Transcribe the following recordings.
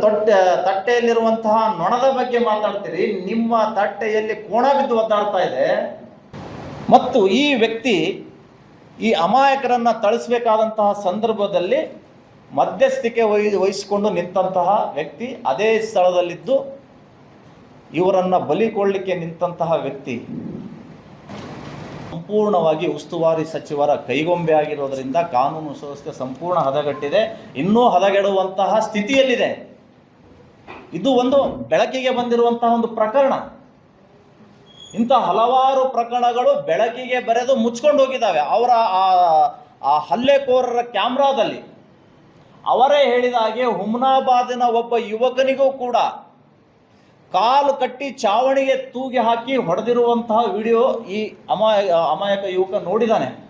ತೊಟ್ಟೆ, ತಟ್ಟೆಯಲ್ಲಿರುವಂತಹ ನೊಣದ ಬಗ್ಗೆ ಮಾತಾಡ್ತೀರಿ. ನಿಮ್ಮ ತಟ್ಟೆಯಲ್ಲಿ ಕೋಣ ಬಿದ್ದು ಒದ್ದಾಡ್ತಾ ಇದೆ. ಮತ್ತು ಈ ವ್ಯಕ್ತಿ ಈ ಅಮಾಯಕರನ್ನು ತಳಿಸ್ಬೇಕಾದಂತಹ ಸಂದರ್ಭದಲ್ಲಿ ಮಧ್ಯಸ್ಥಿಕೆ ವಹಿ, ವಹಿಸಿಕೊಂಡು ನಿಂತಹ ವ್ಯಕ್ತಿ ಅದೇ ಸ್ಥಳದಲ್ಲಿದ್ದು ಇವರನ್ನು ಬಲಿಕೊಳ್ಳಿಕ್ಕೆ ನಿಂತಹ ವ್ಯಕ್ತಿ ಸಂಪೂರ್ಣವಾಗಿ ಉಸ್ತುವಾರಿ ಸಚಿವರ ಕೈಗೊಂಬೆ ಆಗಿರೋದರಿಂದ ಕಾನೂನು ಸುವ್ಯವಸ್ಥೆ ಸಂಪೂರ್ಣ ಹದಗೆಟ್ಟಿದೆ. ಇನ್ನೂ ಹದಗೆಡುವಂತಹ ಸ್ಥಿತಿಯಲ್ಲಿದೆ. ಇದು ಒಂದು ಬೆಳಕಿಗೆ ಬಂದಿರುವಂತಹ ಒಂದು ಪ್ರಕರಣ. ಇಂಥ ಹಲವಾರು ಪ್ರಕರಣಗಳು ಬೆಳಕಿಗೆ ಬರೆದು ಮುಚ್ಕೊಂಡು ಹೋಗಿದ್ದಾವೆ. ಅವರ ಆ- ಹಲ್ಲೆಕೋರರ ಕ್ಯಾಮ್ರಾದಲ್ಲಿ. ಅವರೇ ಹೇಳಿದ ಹಾಗೆ ಹುಮ್ನಾಬಾದಿನ ಒಬ್ಬ ಯುವಕನಿಗೂ ಕೂಡ ಕಾಲು ಕಟ್ಟಿ ಚಾವಣಿಗೆ ತೂಗಿ ಹಾಕಿ ಹೊಡೆದಿರುವಂತಹ ವಿಡಿಯೋ ಈ ಅಮಾಯ, ಅಮಾಯಕ ಯುವಕ ನೋಡಿದಾನೆ.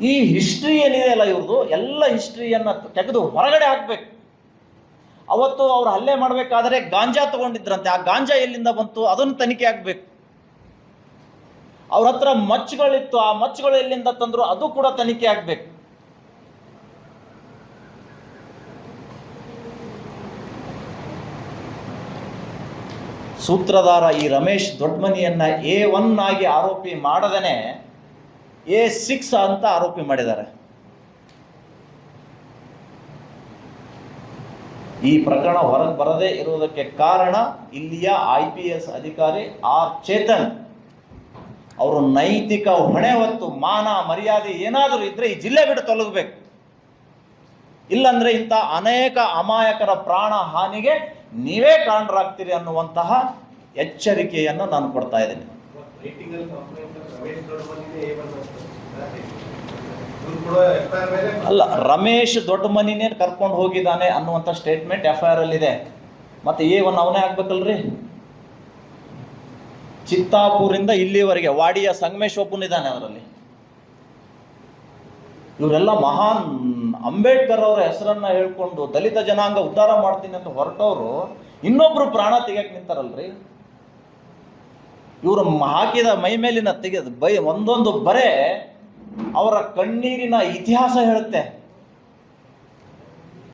ಈ ಹಿಸ್ಟ್ರಿ ಏನಿದೆ ಅಲ್ಲ ಇವ್ರದ್ದು? ಎಲ್ಲ ಹಿಸ್ಟ್ರಿಯನ್ನು ತೆಗೆದು ಹೊರಗಡೆ ಹಾಕ್ಬೇಕು. ಅವತ್ತು ಅವ್ರು ಹಲ್ಲೆ ಮಾಡಬೇಕಾದ್ರೆ ಗಾಂಜಾ ತಗೊಂಡಿದ್ರಂತೆ. ಆ ಗಾಂಜಾ ಎಲ್ಲಿಂದ ಬಂತು? ಅದನ್ನು ತನಿಖೆ ಆಗಬೇಕು. ಅವ್ರ ಹತ್ರ ಮಚ್ಚುಗಳಿತ್ತು. ಆ ಮಚ್ಚುಗಳು ಎಲ್ಲಿಂದ ತಂದ್ರು? ಅದು ಕೂಡ ತನಿಖೆ ಆಗಬೇಕು. ಸೂತ್ರಧಾರ ಈ ರಮೇಶ್ ದೊಡ್ಡಮನಿಯನ್ನ ಎ ಒನ್ ಆಗಿ ಆರೋಪಿ ಮಾಡದೇನೆ, ಎ ಸಿಕ್ಸ್ ಅಂತ ಆರೋಪಿ ಮಾಡಿದ್ದಾರೆ. ಈ ಪ್ರಕರಣ ಹೊರಗೆ ಬರದೇ ಇರುವುದಕ್ಕೆ ಕಾರಣ ಇಲ್ಲಿಯ ಐ ಪಿ ಎಸ್ ಅಧಿಕಾರಿ ಆರ್ ಚೇತನ್. ಅವರು ನೈತಿಕ ಹೊಣೆ ಹೊತ್ತು ಮಾನ ಮರ್ಯಾದೆ ಏನಾದರೂ ಇದ್ರೆ ಈ ಜಿಲ್ಲೆ ಬಿಟ್ಟು ತೊಲಗಬೇಕು. ಇಲ್ಲಂದ್ರೆ ಇಂಥ ಅನೇಕ ಅಮಾಯಕರ ಪ್ರಾಣ ಹಾನಿಗೆ ನೀವೇ ಕಾರಣರಾಗ್ತೀರಿ ಅನ್ನುವಂತಹ ಎಚ್ಚರಿಕೆಯನ್ನು ನಾನು ಕೊಡ್ತಾ ಇದ್ದೀನಿ. ಅಲ್ಲಿ ರಮೇಶ್ ದೊಡ್ಡ ಮನಿನೇ ಕರ್ಕೊಂಡು ಹೋಗಿದ್ದಾನೆ ಅನ್ನುವಂಥ ಸ್ಟೇಟ್ಮೆಂಟ್ ಎಫ್ ಐ ಆರ್ ಅಲ್ಲಿದೆ. ಮತ್ತೆ ಎ ಒನ್ ಅವನೇ ಆಗ್ಬೇಕಲ್ರಿ? ಚಿತ್ತಾಪುರಿಂದ ಇಲ್ಲಿವರೆಗೆ ವಾಡಿಯ ಸಂಗಮೇಶ್ ಒಬ್ಬನಿದ್ದಾನೆ ಅದರಲ್ಲಿ. ಇವರೆಲ್ಲ ಮಹಾನ್ ಅಂಬೇಡ್ಕರ್ ಅವರ ಹೆಸರನ್ನ ಹೇಳ್ಕೊಂಡು ದಲಿತ ಜನಾಂಗ ಉದ್ಧಾರ ಮಾಡ್ತೀನಿ ಅಂತ ಹೊರಟವರು, ಇನ್ನೊಬ್ರು ಪ್ರಾಣ ತೆಗಿಯಕ್ಕೆ ನಿಂತಾರಲ್ರಿ? ಇವರು ಹಾಕಿದ ಮೈ ಮೇಲಿನ ತೆಗೆದ ಬೈ ಒಂದೊಂದು ಬರೆ ಅವರ ಕಣ್ಣೀರಿನ ಇತಿಹಾಸ ಹೇಳುತ್ತೆ.